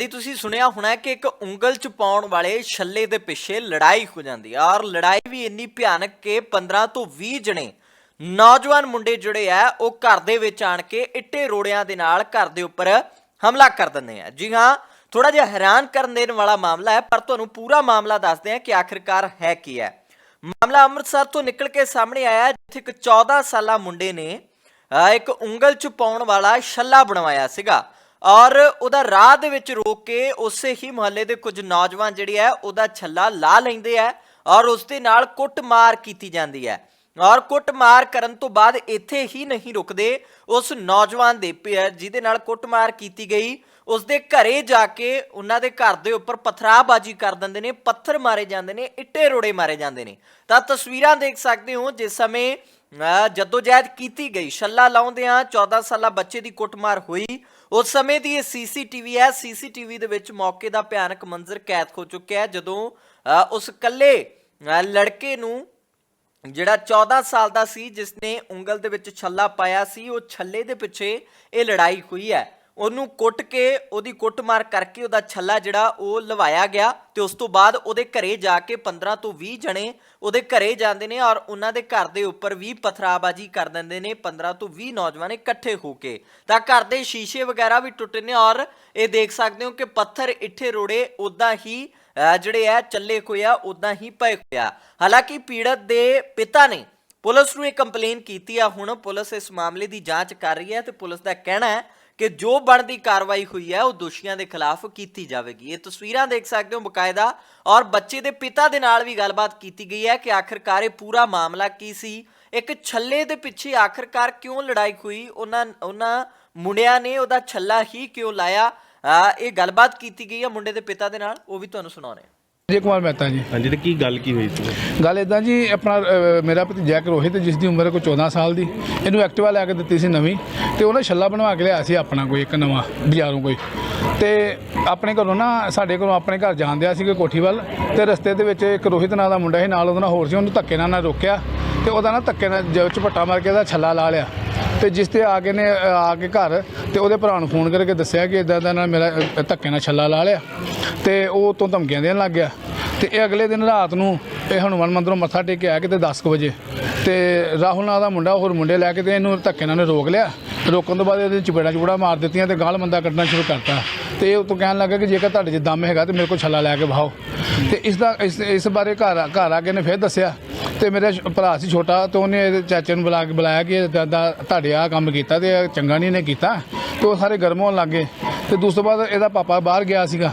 ਦੀ ਤੁਸੀਂ ਸੁਣਿਆ ਹੋਣਾ ਕਿ ਇੱਕ ਉਂਗਲ ਚ ਪਾਉਣ ਵਾਲੇ ਛੱਲੇ ਦੇ ਪਿੱਛੇ ਲੜਾਈ ਹੋ ਜਾਂਦੀ ਹੈ ਔਰ ਲੜਾਈ ਵੀ ਇੰਨੀ ਭਿਆਨਕ ਕਿ 15 ਤੋਂ 20 ਜਣੇ ਨੌਜਵਾਨ ਮੁੰਡੇ ਜਿਹੜੇ ਆ, ਉਹ ਘਰ ਦੇ ਵਿੱਚ ਆਣ ਕੇ ਇੱਟੇ ਰੋੜਿਆਂ ਦੇ ਨਾਲ ਘਰ ਦੇ ਉੱਪਰ ਹਮਲਾ ਕਰ ਦਿੰਦੇ ਆ। ਜੀ ਹਾਂ ਥੋੜਾ ਜਿਹਾ ਹੈਰਾਨ ਕਰਨ ਦੇਣ ਵਾਲਾ ਮਾਮਲਾ ਹੈ, ਪਰ ਤੁਹਾਨੂੰ ਪੂਰਾ ਮਾਮਲਾ ਦੱਸਦੇ ਆ ਕਿ ਆਖਿਰਕਾਰ ਹੈ ਕੀ ਹੈ। ਮਾਮਲਾ ਅੰਮ੍ਰਿਤਸਰ ਤੋਂ ਨਿਕਲ ਕੇ ਸਾਹਮਣੇ ਆਇਆ ਜਿੱਥੇ ਇੱਕ 14 ਸਾਲਾ ਮੁੰਡੇ ਨੇ, ਅਹ ਇੱਕ ਉਂਗਲ ਚ ਪਾਉਣ ਵਾਲਾ ਛੱਲਾ ਬਣਵਾਇਆ ਸੀਗਾ। ਔਰ ਉਹਦਾ ਰਾਹ ਦੇ ਵਿੱਚ ਰੋਕ ਕੇ ਉਸੇ ਹੀ ਮੁਹੱਲੇ ਦੇ ਕੁਝ ਨੌਜਵਾਨ ਜਿਹੜੇ ਆ ਉਹਦਾ ਛੱਲਾ ਲਾ ਲੈਂਦੇ ਆ ਔਰ ਉਸ ਦੇ ਨਾਲ ਕੁੱਟਮਾਰ ਕੀਤੀ ਜਾਂਦੀ ਹੈ। ਔਰ ਕੁੱਟਮਾਰ ਕਰਨ ਤੋਂ ਬਾਅਦ ਇੱਥੇ ਹੀ ਨਹੀਂ ਰੁਕਦੇ ਉਸ ਨੌਜਵਾਨ ਦੇ ਜਿਹਦੇ ਨਾਲ ਕੁੱਟਮਾਰ ਕੀਤੀ ਗਈ। ਉਸ ਦੇ ਘਰੇ ਜਾ ਕੇ ਉਹਨਾਂ ਦੇ ਘਰ ਦੇ ਉੱਪਰ ਪਥਰਾਬਾਜੀ ਕਰ ਦਿੰਦੇ ਨੇ ਪੱਥਰ ਮਾਰੇ ਜਾਂਦੇ ਨੇ ਇੱਟੇ ਰੋੜੇ ਮਾਰੇ ਜਾਂਦੇ ਨੇ। ਤਾਂ ਤਸਵੀਰਾਂ ਦੇਖ ਸਕਦੇ ਹੋ ਜਿਸ ਸਮੇਂ ਅਹ, ਜਦੋਜਹਿਦ ਕੀਤੀ ਗਈ। ਛੱਲਾ ਲਾਉਂਦਿਆਂ 14 ਸਾਲਾ ਬੱਚੇ ਦੀ ਕੁੱਟਮਾਰ ਹੋਈ ਉਸ ਸਮੇਂ ਦੀ ਇਹ ਸੀਸੀਟੀਵੀ ਹੈ, ਸੀਸੀਟੀਵੀ ਦੇ ਵਿੱਚ ਮੌਕੇ ਦਾ ਭਿਆਨਕ ਮੰਜ਼ਰ ਕੈਦ ਹੋ ਚੁੱਕਿਆ ਹੈ, ਜਦੋਂ ਉਸ ਕੱਲੇ ਲੜਕੇ ਨੂੰ ਜਿਹੜਾ 14 ਸਾਲ ਦਾ ਸੀ ਜਿਸ ਨੇ ਉਂਗਲ ਦੇ ਵਿੱਚ ਛੱਲਾ ਪਾਇਆ ਸੀ, ਉਹ ਛੱਲੇ ਦੇ ਪਿੱਛੇ ਇਹ ਲੜਾਈ ਹੋਈ ਹੈ। ਉਹਨੂੰ ਕੁੱਟ ਕੇ, ਉਹਦੀ ਕੁੱਟਮਾਰ ਕਰਕੇ ਉਹਦਾ ਛੱਲਾ ਜਿਹੜਾ ਉਹ ਲਵਾਇਆ ਗਿਆ ਤੇ ਉਸ ਤੋਂ ਬਾਅਦ ਉਹਦੇ ਘਰੇ ਜਾ ਕੇ 15 ਤੋਂ 20 ਜਣੇ ਉਹਦੇ ਘਰੇ ਜਾਂਦੇ ਨੇ ਔਰ ਉਹਨਾਂ ਦੇ ਘਰ ਦੇ ਉੱਪਰ ਵੀ ਪਥਰਾਬਾਜੀ ਕਰ ਦਿੰਦੇ ਨੇ 15 ਤੋਂ 20 ਨੌਜਵਾਨ ਇਕੱਠੇ ਹੋ ਕੇ। ਤਾਂ ਘਰ ਦੇ ਸ਼ੀਸ਼ੇ ਵਗੈਰਾ ਵੀ ਟੁੱਟੇ ਨੇ ਔਰ ਇਹ ਦੇਖ ਸਕਦੇ ਹੋ ਕਿ ਪੱਥਰ ਇੱਥੇ ਰੋੜੇ ਉਦਾਂ ਹੀ ਜਿਹੜੇ ਆ ਚੱਲੇ ਹੋਏ ਆ ਉਦਾਂ ਹੀ ਪਏ ਹੋਏ ਆ। ਹਾਲਾਂਕਿ ਪੀੜਤ ਦੇ ਪਿਤਾ ਨੇ ਪੁਲਿਸ ਨੂੰ ਇਹ ਕੰਪਲੇਨ ਕੀਤੀ ਆ, ਹੁਣ ਪੁਲਿਸ ਇਸ ਮਾਮਲੇ ਦੀ ਜਾਂਚ ਕਰ ਰਹੀ ਹੈ ਤੇ ਪੁਲਿਸ ਦਾ ਕਹਿਣਾ ਹੈ ਕਿ ਜੋ ਬਣਦੀ ਕਾਰਵਾਈ ਹੋਈ ਹੈ, ਉਹ ਦੋਸ਼ੀਆਂ ਦੇ ਖਿਲਾਫ ਕੀਤੀ ਜਾਵੇਗੀ। ਇਹ ਤਸਵੀਰਾਂ ਦੇਖ ਸਕਦੇ ਹੋ ਬਕਾਇਦਾ। ਔਰ ਬੱਚੇ ਦੇ ਪਿਤਾ ਦੇ ਨਾਲ ਵੀ ਗੱਲਬਾਤ ਕੀਤੀ ਗਈ ਹੈ ਕਿ ਆਖਿਰਕਾਰ ਇਹ ਪੂਰਾ ਮਾਮਲਾ ਕੀ ਸੀ। ਇੱਕ ਛੱਲੇ ਦੇ ਪਿੱਛੇ ਆਖਿਰਕਾਰ ਕਿਉਂ ਲੜਾਈ ਹੋਈ? ਉਹਨਾਂ ਉਹਨਾਂ ਮੁੰਡਿਆਂ ਨੇ ਉਹਦਾ ਛੱਲਾ ਹੀ ਕਿਉਂ ਲਾਇਆ? ਇਹ ਗੱਲਬਾਤ ਕੀਤੀ ਗਈ ਹੈ ਮੁੰਡੇ ਦੇ ਪਿਤਾ ਦੇ ਨਾਲ। ਉਹ ਵੀ ਤੁਹਾਨੂੰ ਸੁਣਾਉਣੇ ਅਜੇ ਕੁਮਾਰ ਮਹਿਤਾ ਜੀ। ਹਾਂਜੀ ਤੇ ਕੀ ਗੱਲ ਕੀ ਹੋਈ ਸੀ? ਗੱਲ ਇਦਾਂ ਜੀ ਆਪਣਾ ਮੇਰਾ ਭਤੀਜਾ ਇੱਕ ਰੋਹਿਤ ਜਿਸ ਦੀ ਉਮਰ ਕੋਈ 14 ਸਾਲ ਦੀ ਇਹਨੂੰ ਐਕਟਿਵਾ ਲੈ ਕੇ ਦਿੱਤੀ ਸੀ ਨਵੀਂ ਤੇ ਉਹਨੇ ਛੱਲਾ ਬਣਵਾ ਕੇ ਲਿਆ ਸੀ ਆਪਣਾ ਕੋਈ ਇੱਕ ਨਵਾਂ ਬਾਜ਼ਾਰੋਂ ਕੋਈ। ਤੇ ਆਪਣੇ ਘਰੋਂ ਨਾ ਸਾਡੇ ਘਰੋਂ ਆਪਣੇ ਘਰ ਜਾਂਦਿਆ ਸੀ ਕੋਈ ਕੋਠੀ ਵੱਲ ਤੇ ਰਸਤੇ ਦੇ ਵਿੱਚ ਇੱਕ ਰੋਹਿਤ ਨਾਂ ਦਾ ਮੁੰਡਾ ਸੀ ਨਾਲ ਉਹਦੇ ਨਾਲ ਹੋਰ ਸੀ ਉਹਨੂੰ ਧੱਕੇ ਨਾਲ ਨਾ ਰੋਕਿਆ ਤੇ ਉਹਦਾ ਨਾ ਧੱਕੇ ਨਾਲ ਜ- ਝਪੱਟਾ ਮਾਰ ਕੇ ਉਹਦਾ ਛੱਲਾ ਲਾ ਲਿਆ। ਤੇ ਜਿਸ ਤੇ ਆ ਕੇ ਨੇ ਅ, ਆ ਕੇ ਘਰ ਤੇ ਉਹਦੇ ਭਰਾ ਨੂੰ ਫੋਨ ਕਰਕੇ ਦੱਸਿਆ ਕਿ ਇਦਾਂ ਦਾ ਨਾਲ ਮੇਰਾ ਅ, ਧੱਕੇ ਨਾਲ ਛੱਲਾ ਲਾ ਲਿਆ ਤੇ ਉਹ ਤੋਂ ਧਮਕੀਆਂ ਦੇਣ ਲੱਗ ਗਿਆ। ਤੇ ਇਹ ਅਗਲੇ ਦਿਨ ਰਾਤ ਨੂੰ ਇਹ ਹਨੂੰਮਾਨ ਮੰਦਰੋਂ ਮੱਥਾ ਟੇਕ ਕੇ ਆਇਆ ਕਿਤੇ 10 ਕੁ ਵਜੇ। ਤੇ ਰਾਹੁਲ ਨਾਂ ਦਾ ਮੁੰਡਾ, ਹੋਰ ਮੁੰਡੇ ਲੈ ਕੇ ਤੇ ਇਹਨੂੰ ਧੱਕੇ ਨਾਲ ਉਹਨੇ ਰੋਕ ਲਿਆ। ਰੋਕਣ ਤੋਂ ਬਾਅਦ ਇਹਦੇ ਚਪੇੜਾ ਚਪੂੜਾ ਮਾਰ ਦਿੱਤੀਆਂ ਤੇ ਗਾਲ ਮੰਦਾ ਕੱਢਣਾ ਸ਼ੁਰੂ ਕਰਤਾ। ਤੇ ਇਹ ਉਹ ਤੋਂ ਕਹਿਣ ਲੱਗਾ ਕਿ ਜੇਕਰ ਤੁਹਾਡੇ 'ਚ ਦਮ ਹੈਗਾ ਤੇ ਮੇਰੇ ਕੋਲ ਛੱਲਾ ਲੈ ਕੇ ਵਹਾਓ। ਤੇ ਇਸ ਦਾ ਇਸ ਬਾਰੇ ਘਰ ਘਰ ਆ ਕੇ ਨੇ ਫਿਰ ਦੱਸਿਆ। ਤੇ ਮੇਰੇ ਭਰਾ ਸੀ ਛੋਟਾ, ਤੇ ਉਹਨੇ ਇਹਦੇ ਚਾਚੇ ਨੂੰ ਬੁਲਾ ਕੇ ਬੁਲਾਇਆ ਕਿ ਦਾਦਾ ਤੁਹਾਡੇ ਆ ਕੰਮ ਕੀਤਾ ਤੇ ਇਹ ਚੰਗਾ ਨਹੀਂ ਨੇ ਕੀਤਾ। ਤੇ ਉਹ ਸਾਰੇ ਗਰਮ ਹੋਣ ਲੱਗੇ ਤੇ ਦੂਸ ਤੋਂ ਬਾਅਦ ਇਹਦਾ ਪਾਪਾ ਬਾਹਰ ਗਿਆ ਸੀਗਾ।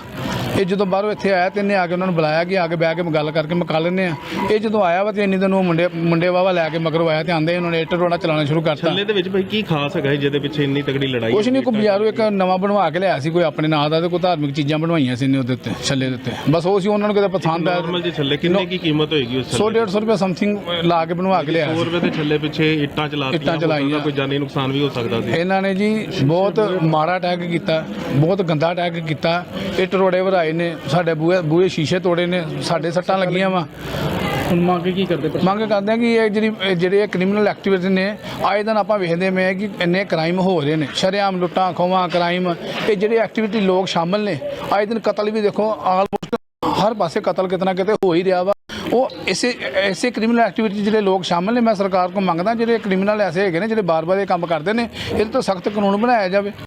ਇਹ ਜਦੋਂ ਬਾਹਰੋਂ ਇੱਥੇ ਆਇਆ ਤੇ ਇਹਨੇ ਆ ਕੇ ਉਹਨਾਂ ਨੂੰ ਬੁਲਾਇਆ ਕਿ ਆ ਕੇ ਬਹਿ ਕੇ ਗੱਲ ਕਰਕੇ ਮੁਕਾ ਲੈਂਦੇ ਆ। ਇਹ ਜਦੋਂ ਆਇਆ ਵਾ ਤੇ ਇੰਨੀ ਦਿਨ ਉਹ ਮੁੰਡੇ ਮੁੰਡੇ ਵਾਵਾ ਲੈ ਕੇ ਮਗਰੋਂ ਆਇਆ ਤੇ ਆਂਦੇ ਉਹਨਾਂ ਨੇ ਇੱਟ ਰੋੜਾ ਚਲਾਉਣਾ ਸ਼ੁਰੂ ਕਰਤਾ। ਛੱਲੇ ਦੇ ਵਿੱਚ ਭਾਈ ਕੀ ਖਾਸ ਹੈਗਾ ਸੀ ਜਿਹਦੇ ਪਿੱਛੇ ਇੰਨੀ ਤਗੜੀ ਲੜਾਈ ਕੁਛ ਨਹੀਂ ਕੋਈ ਬਾਜ਼ਾਰੋਂ ਇੱਕ ਨਵਾਂ ਬਣਵਾ ਕੇ ਲਿਆ ਸੀ ਕੋਈ ਆਪਣੇ ਨਾਂ ਦਾ ਤੇ ਕੋਈ ਧਾਰਮਿਕ ਚੀਜ਼ਾਂ ਬਣਵਾਈਆਂ ਸੀ ਨੇ ਉਹਦੇ ਉੱਤੇ ਛੱਲੇ ਦੇ ਉੱਤੇ। ਬਸ ਉਹ ਸੀ ਉਹਨਾਂ ਨੂੰ ਕਿਤੇ ਪਸੰਦ ਆਇਆ। ਨਾਰਮਲ ਜੀ ਛੱਲੇ ਕਿੰਨੇ ਕੀ ਕੀਮਤ ਹੋਏਗੀ ਉਸ 100 150 ਰੁਪਏ ਸਮਥਿੰਗ ਲਾ ਕੇ ਬਣਵਾ ਕੇ ਲਿਆ 100 ਰੁਪਏ ਦੇ ਛੱਲੇ ਪਿੱਛੇ ਇੱਟਾਂ ਚਲਾਤੀਆਂ। ਕੋਈ ਜਾਨੀ ਨੁਕਸਾਨ ਵੀ ਹੋ ਸਕਦਾ ਸੀ। ਇਹਨਾਂ ਨੇ ਜੀ ਬਹੁਤ ਮਾੜਾ ਅਟੈਕ ਕੀਤਾ। ਬਹੁਤ ਗੰਦਾ ਅਟੈਕ ਕੀਤਾ। ਇੱਟ ਰੋੜੇ ਵਰਾਏ ਨੇ ਸਾਡੇ ਬੂਹੇ ਬੂਹੇ ਸ਼ੀਸ਼ੇ ਤੋੜੇ ਨੇ ਸਾਡੇ ਸੱਟਾਂ ਲੱਗੀਆਂ ਵਾ। ਹੁਣ ਮੰਗ ਕੀ ਕਰਦੇ ਮੰਗ ਕਰਦੇ ਆ ਕਿ ਇਹ ਜਿਹੜੀ ਇਹ ਜਿਹੜੇ ਕ੍ਰਿਮੀਨਲ ਐਕਟੀਵਿਟੀ ਨੇ ਆਏ ਦਿਨ ਆਪਾਂ ਵੇਖਦੇ ਮੈਂ ਕਿ ਇੰਨੇ ਕ੍ਰਾਈਮ ਹੋ ਰਹੇ ਨੇ। ਸ਼ਰੇਆਮ ਲੁੱਟਾਂ ਖੋਵਾਂ ਕ੍ਰਾਈਮ ਇਹ ਜਿਹੜੇ ਐਕਟੀਵਿਟੀ ਲੋਕ ਸ਼ਾਮਲ ਨੇ ਆਏ ਦਿਨ ਕਤਲ ਵੀ ਦੇਖੋ ਆਲਮੋਸਟ ਹਰ ਪਾਸੇ ਕਤਲ ਕਿਤਨਾ ਕਿਤੇ ਹੋ ਹੀ ਰਿਹਾ ਵਾ। ਉਹ ਇਸੇ ਐਸੇ ਕ੍ਰਿਮੀਨਲ ਐਕਟੀਵਿਟੀ ਜਿਹੜੇ ਲੋਕ ਸ਼ਾਮਲ ਨੇ ਮੈਂ ਸਰਕਾਰ ਕੋਲ ਮੰਗਦਾ ਜਿਹੜੇ ਕ੍ਰਿਮੀਨਲ ਐਸੇ ਹੈਗੇ ਨੇ ਜਿਹੜੇ ਬਾਰ-ਬਾਰ ਇਹ ਕੰਮ ਕਰਦੇ ਨੇ ਇਹਦੇ ਤੋਂ ਸਖਤ ਕਾਨੂੰਨ ਬਣਾਇਆ ਜਾਵੇ।